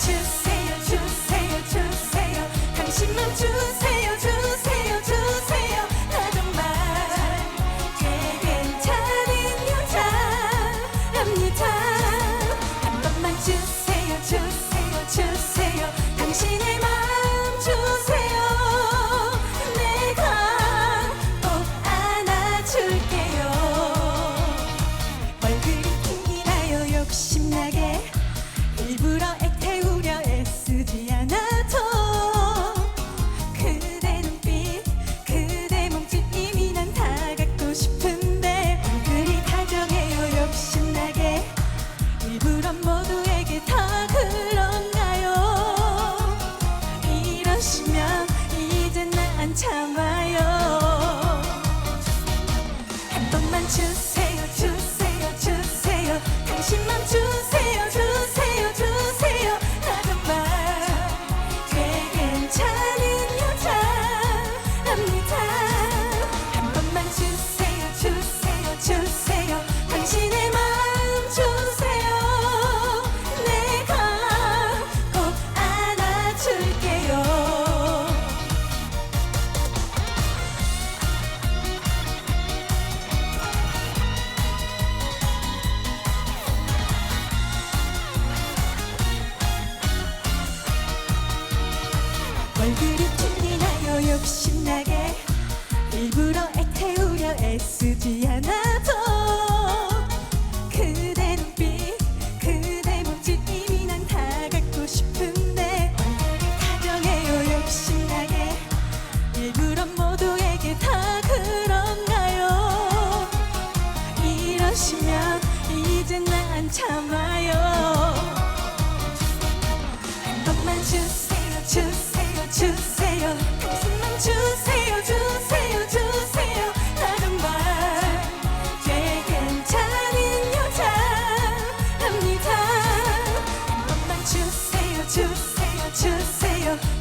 to see? 관심만 주세요. 쓰지 않아도 그대 눈빛 그대 몸짓 이미 난다 갖고 싶은데 다정해요 욕심나게. 일부러 모두에게 다 그런가요? 이러시면 이젠 난 참아 주세요 주세요